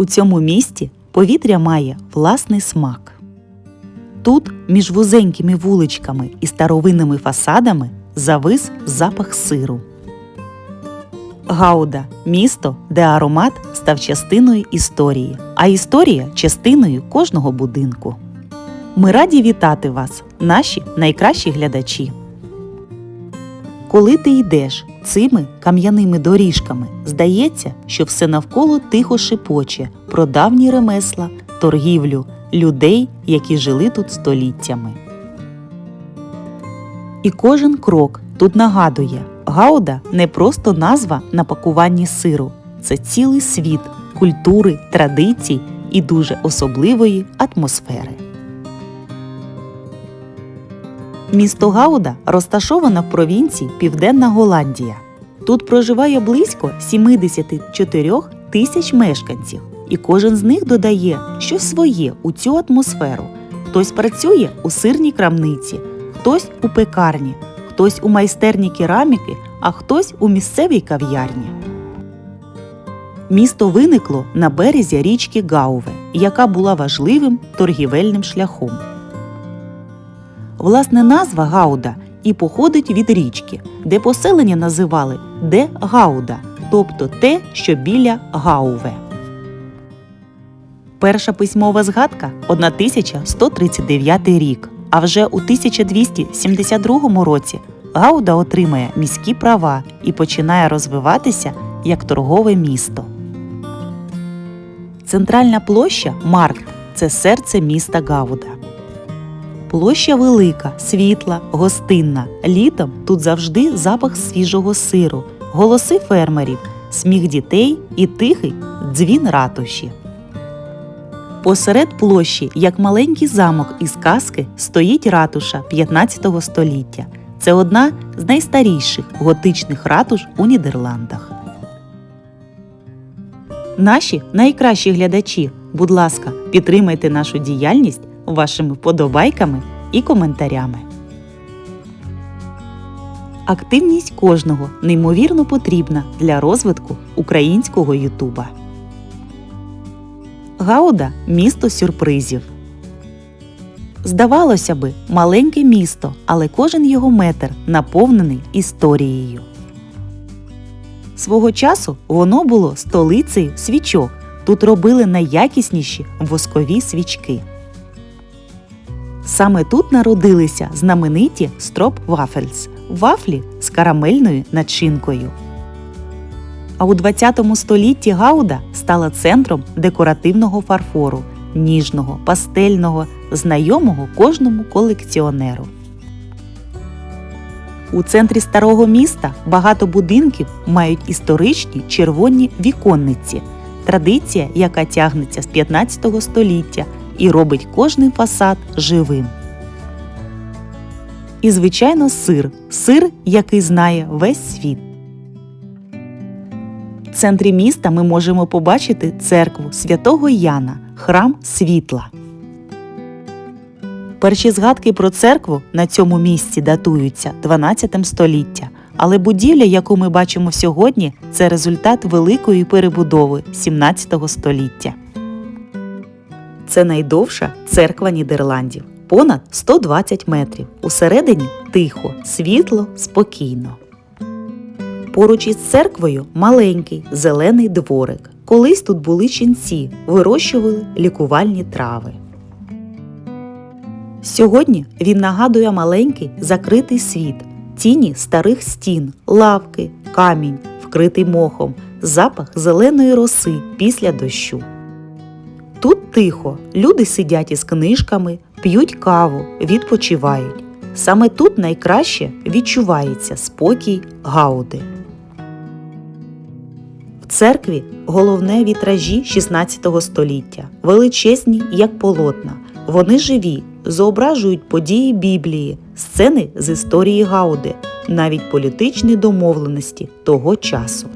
У цьому місті повітря має власний смак. Тут, між вузенькими вуличками і старовинними фасадами, завис запах сиру. Гауда місто, де аромат став частиною історії, а історія частиною кожного будинку. Ми раді вітати вас, наші найкращі глядачі. Коли ти йдеш цими кам'яними доріжками, здається, що все навколо тихо шепоче про давні ремесла, торгівлю, людей, які жили тут століттями. І кожен крок тут нагадує, Гауда не просто назва на пакуванні сиру, це цілий світ культури, традицій і дуже особливої атмосфери. Місто Гауда розташоване в провінції Південна Голландія. Тут проживає близько 74 тисяч мешканців, і кожен з них додає щось своє у цю атмосферу. Хтось працює у сирній крамниці, хтось у пекарні, хтось у майстерні кераміки, а хтось у місцевій кав'ярні. Місто виникло на березі річки Гауве, яка була важливим торгівельним шляхом. Власне назва Гауда і походить від річки, де поселення називали де Гауда, тобто те, що біля Гауве. Перша письмова згадка 1139 рік. А вже у 1272 році Гауда отримає міські права і починає розвиватися як торгове місто. Центральна площа Маркт це серце міста Гауда. Площа велика, світла, гостинна. Літом тут завжди запах свіжого сиру, голоси фермерів, сміх дітей і тихий дзвін ратуші. Посеред площі, як маленький замок із казки, стоїть ратуша 15 століття. Це одна з найстаріших готичних ратуш у Нідерландах. Наші найкращі глядачі, будь ласка, підтримайте нашу діяльність вашими вподобайками і коментарями. Активність кожного неймовірно потрібна для розвитку українського Ютуба. Гауда місто сюрпризів. Здавалося би, маленьке місто, але кожен його метр наповнений історією. Свого часу воно було столицею свічок. Тут робили найякісніші воскові свічки. Саме тут народилися знамениті строп вафельс вафлі з карамельною начинкою. А у 20 столітті Гауда стала центром декоративного фарфору, ніжного, пастельного, знайомого кожному колекціонеру. У центрі старого міста багато будинків мають історичні червоні віконниці, традиція, яка тягнеться з 15 століття і робить кожний фасад живим. І, звичайно, сир сир, який знає весь світ. В центрі міста ми можемо побачити церкву святого Яна, храм світла. Перші згадки про церкву на цьому місці датуються 12 століття, але будівля, яку ми бачимо сьогодні, це результат великої перебудови 17 століття. Це найдовша церква Нідерландів понад 120 метрів. Усередині тихо, світло, спокійно. Поруч із церквою маленький зелений дворик. Колись тут були ченці, вирощували лікувальні трави. Сьогодні він нагадує маленький закритий світ, тіні старих стін, лавки, камінь, вкритий мохом, запах зеленої роси після дощу. Тут тихо, люди сидять із книжками, п'ють каву, відпочивають. Саме тут найкраще відчувається спокій Гауди. В церкві головне вітражі 16 століття, величезні як полотна. Вони живі, зображують події Біблії, сцени з історії Гауди, навіть політичні домовленості того часу.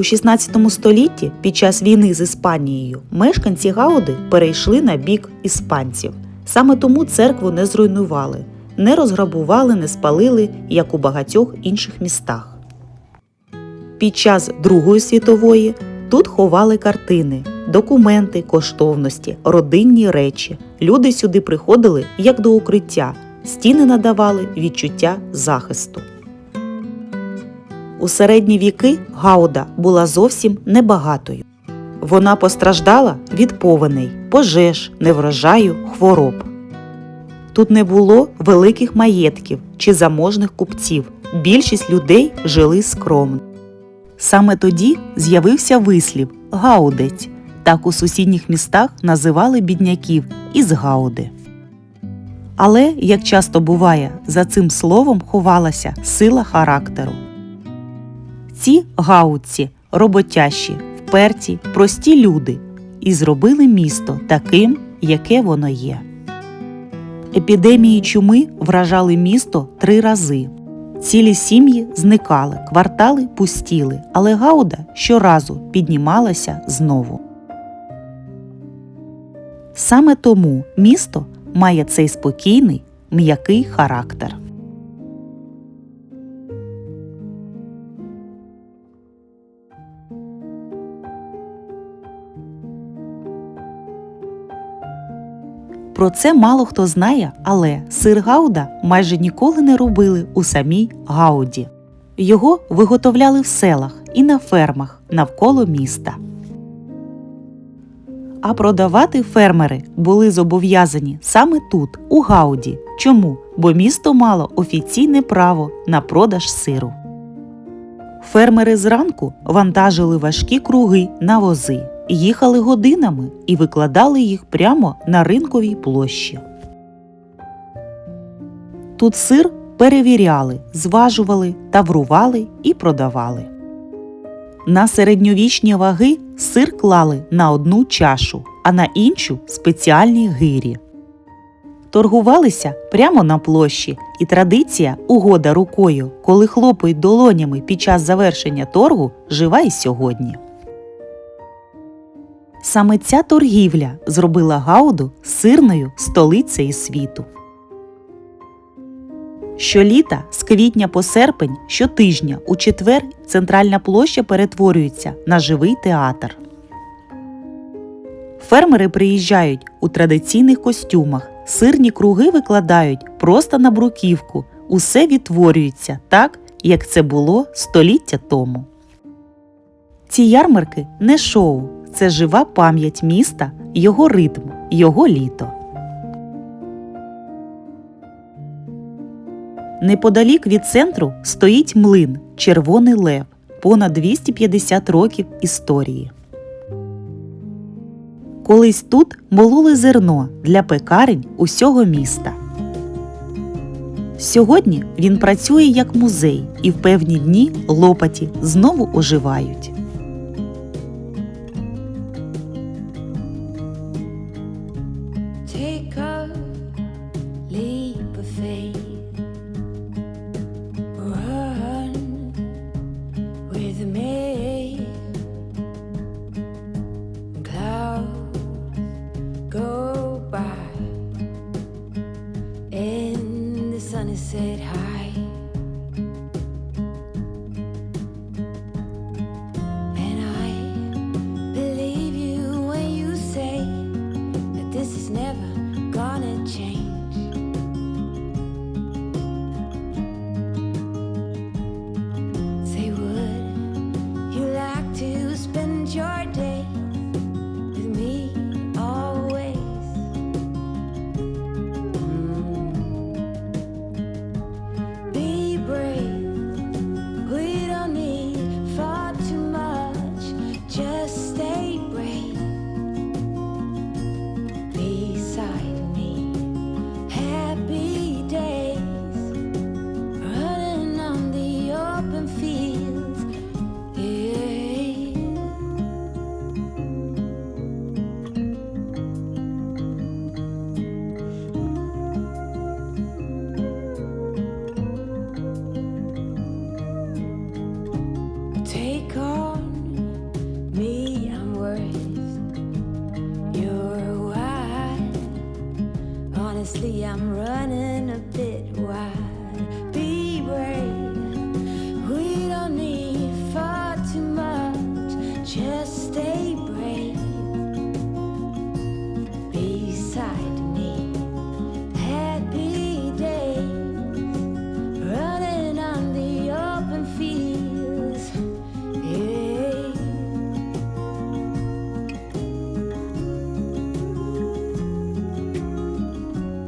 У 16 столітті під час війни з Іспанією мешканці Гауди перейшли на бік іспанців. Саме тому церкву не зруйнували, не розграбували, не спалили, як у багатьох інших містах. Під час Другої світової Тут ховали картини, документи, коштовності, родинні речі. Люди сюди приходили як до укриття, стіни надавали відчуття захисту. У середні віки Гауда була зовсім небагатою. Вона постраждала від повеней, пожеж, неврожаю, хвороб. Тут не було великих маєтків чи заможних купців. Більшість людей жили скромно. Саме тоді з'явився вислів гаудець. Так у сусідніх містах називали бідняків із гауди. Але, як часто буває, за цим словом ховалася сила характеру. Ці гаудці роботящі, вперті, прості люди і зробили місто таким, яке воно є. Епідемії чуми вражали місто три рази. Цілі сім'ї зникали, квартали пустіли, але Гауда щоразу піднімалася знову. Саме тому місто має цей спокійний, м'який характер. Про це мало хто знає, але сир Гауда майже ніколи не робили у самій Гауді. Його виготовляли в селах і на фермах навколо міста. А продавати фермери були зобов'язані саме тут, у Гауді. Чому? Бо місто мало офіційне право на продаж сиру. Фермери зранку вантажили важкі круги на вози, їхали годинами і викладали їх прямо на ринковій площі. Тут сир перевіряли, зважували, таврували і продавали. На середньовічні ваги сир клали на одну чашу, а на іншу спеціальні гирі. Торгувалися прямо на площі, і традиція угода рукою, коли хлопають долонями під час завершення торгу, жива й сьогодні. Саме ця торгівля зробила Гауду сирною столицею світу. Щоліта з квітня по серпень щотижня у четвер центральна площа перетворюється на живий театр. Фермери приїжджають у традиційних костюмах, сирні круги викладають просто на бруківку. Усе відтворюється так, як це було століття тому. Ці ярмарки не шоу, це жива пам'ять міста, його ритм, його літо. Неподалік від центру стоїть млин Червоний Лев, понад 250 років історії. Колись тут мололи зерно для пекарень усього міста. Сьогодні він працює як музей, і в певні дні лопаті знову оживають. wanna sit high.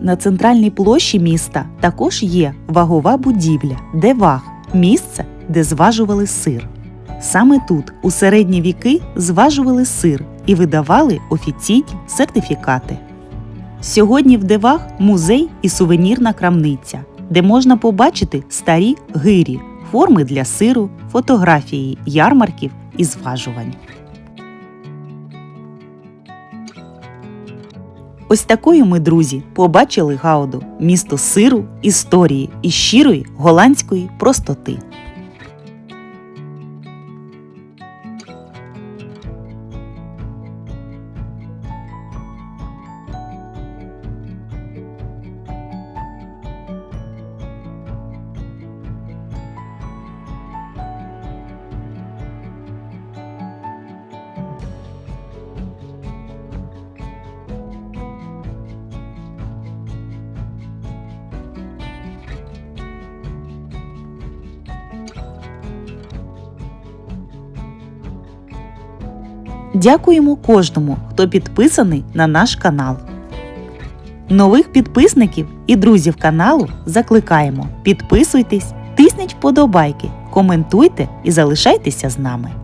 На центральній площі міста також є вагова будівля, де ваг місце, де зважували сир. Саме тут у середні віки зважували сир і видавали офіційні сертифікати. Сьогодні в Девах музей і сувенірна крамниця, де можна побачити старі гирі, форми для сиру, фотографії ярмарків і зважувань. Ось такою ми, друзі, побачили Гауду, місто сиру, історії і щирої голландської простоти. Дякуємо кожному, хто підписаний на наш канал. Нових підписників і друзів каналу закликаємо. Підписуйтесь, тисніть вподобайки, коментуйте і залишайтеся з нами.